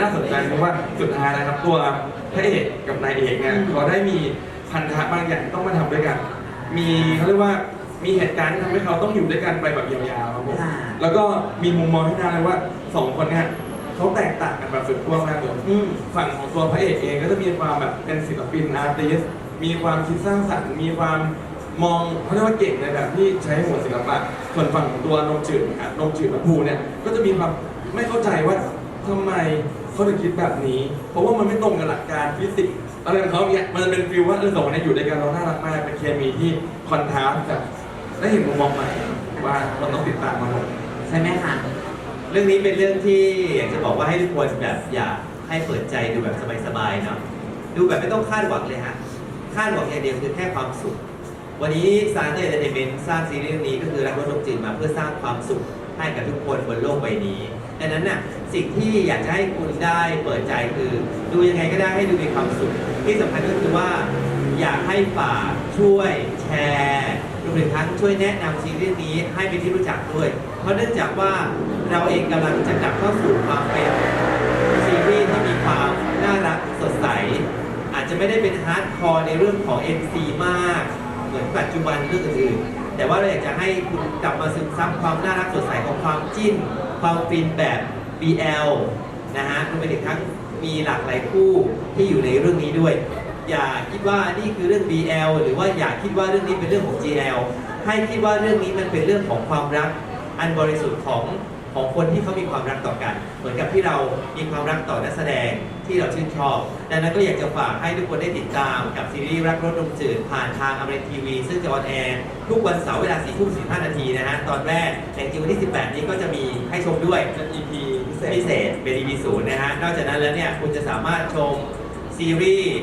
น่าสนใจเพราะว่าสุดท้ายนะครับตัวพระเอกกับนายเอกเนี่ยเขาได้มีพันธะบางอย่างต้องมาทำด้วยกัน มีเขาเรียกว่ามีเหตุการณ์ที่ทำให้เขาต้องอยู่ด้วยกันไปแบบยาวๆครับผมค่ะแล้วก็มีมุมมองที่น่าเลยว่าสองคนเนี่ยเขาแตกต่างกันแบบสุดขั้วมากเลยอืมฝั่งของตัวพระเอกเองก็จะมีความแบบเป็นศิลปินอาร์ติสมีความคิดสร้างสรรค์มีความมองเขาเรียกว่าเก่งในแบบที่ใช้หัวศิลปะส่วนฝั่งของตัวนมจืดนะครับนมจืดและภูเนี่ยก็จะมีความไม่เข้าใจว่าทำไม เขาถึงคิดแบบนี้ เพราะว่ามันไม่ตรงกับหลักการฟิสิกส์อะไรของเขาเนี่ยมันเป็นฟีลว่าเออสองคนเนี้อยู่ด้วยกันเราน่ารักมากเป็นเคมีที่คอนทราสต์แบบได้เห็นมุมมองใหม่ว่าเราต้องติดตามมาหมดใช่ไหมคะเรื่องนี้เป็นเรื่องที่อยากจะบอกว่าให้ทุกคนแบบอยากให้เปิดใจดูแบบสบายๆเนาะดูแบบไม่ต้องคาดหวังเลยฮะคาดหวังอย่างเดียวคือแค่ความสุข วันนี้ซานเตอร์เอนเตอร์เทนเมนต์สร้างซีรีส์เรื่องนี้ก็คือรักรถดมจีนมาเพื่อสร้างความสุข ให้กับทุกคนบนโลกใบนี้ดังนั้นน่ะสิ่งที่อยากจะให้คุณได้เปิดใจคือ ดูยังไงก็ได้ให้ดูมีความสุข ที่สำคัญก็คือว่า อยากให้ฝากช่วยแชร์รวมถึงทั้งช่วยแนะนำซีรีส์นี้ให้เป็นที่รู้จักด้วย เพราะเนื่องจากว่าเราเองกำลังจะกลับเข้าสู่ความเป็น ซีรีส์ที่มีความน่ารักสดใส อาจจะไม่ได้เป็นฮาร์ดคอร์ในเรื่องของ NC มาก เหมือนปัจจุบันเรื่องอื่นๆ แต่ว่าเราอยากจะให้คุณกลับมาซึมซับความน่ารักสดใสของความจิ้น ความฟินแบบ BL นะฮะรวมไปถึงทั้งมีหลากหลายคู่ที่อยู่ในเรื่องนี้ด้วย อย่าคิดว่านี่คือเรื่อง BL หรือว่าอย่าคิดว่าเรื่องนี้เป็นเรื่องของ GL ให้คิดว่าเรื่องนี้มันเป็นเรื่องของความรักอันบริสุทธิ์ของ ของคนที่เขามีความรักต่อกัน เหมือนกับที่เรามีความรักต่อนักแสดงที่เราชื่นชอบดังนั้นก็อยากจะฝากให้ทุกคนได้ติดตามกับซีรีส์รักรถลมจืดผ่านทางอมรินทีวีซึ่งจะออนแอร์ทุกวันเสาร์เวลา4ทุ่ม15นาทีนะฮะตอนแรกแต่จริงๆวันที่ 18 นี้ก็จะมีให้ชมด้วยเป็น EP พิเศษพิเศษเป็น EP ศูนย์นะฮะนอกจากนั้นแล้วเนี่ยคุณจะสามารถชมซีรีส์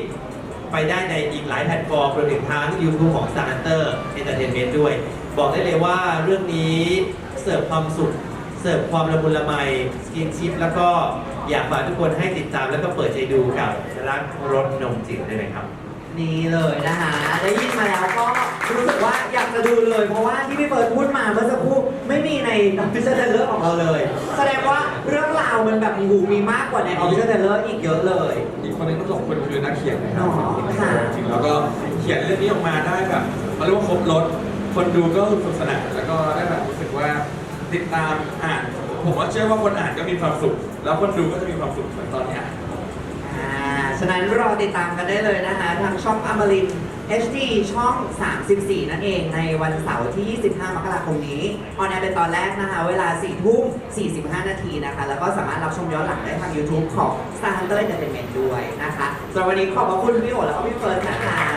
ไปได้ในอีกหลายแพลตฟอร์มรวมถึงทาง YouTube ของ Star Hunter Entertainment ด้วย บอกได้เลยว่าเรื่องนี้เสิร์ฟความสุข เสิร์ฟความละมุนละไมสกินชิพแล้วก็อยากฝากทุกคนให้ติดตามแล้วก็เปิดใจดูกับรักรสนมจืดได้ไหมครับ นี่เลยนะคะได้ยินมาแล้วก็รู้สึกว่าอยากจะดูเลย เพราะว่าที่พี่เฟิร์นพูดมาเมื่อสักครู่ไม่มีในออฟฟิเชียลเทเลอร์ของเราเลย แสดงว่าเรื่องราวมันแบบมีหูมีมากกว่าในออฟฟิเชียลเทเลอร์อีกเยอะเลย อีกคนหนึงทั้งสองคนคือนักเขียนนะครับอ๋อค่ะ จริงๆแล้วก็เขียนเรื่องนี้ออกมาได้แบบเขาเรียกว่าครบรถคนดูก็สนุกสนานแล้วก็ได้แบบรู้สึกว่า ติดตามอ่าน ผมว่าเชื่อว่าคนอ่านก็มีความสุข แล้วคนดูก็จะมีความสุขเหมือนตอนนี้อ่านอ่าฉะนั้นรอติดตามกันได้เลยนะคะทางช่องอมริน HD ช่อง 34 นั่นเองในวันเสาร์ที่ 25 มกราคมนี้ ออนแอร์เป็นตอนแรกนะคะ เวลา 4 ทุ่ม 45 นาทีนะคะ แล้วก็สามารถรับชมย้อนหลังได้ทาง YouTube ของ Star Hunter Entertainment ด้วยนะคะสำหรับวันนี้ขอบพระคุณพี่โอและก็พี่เฟิร์นนะคะ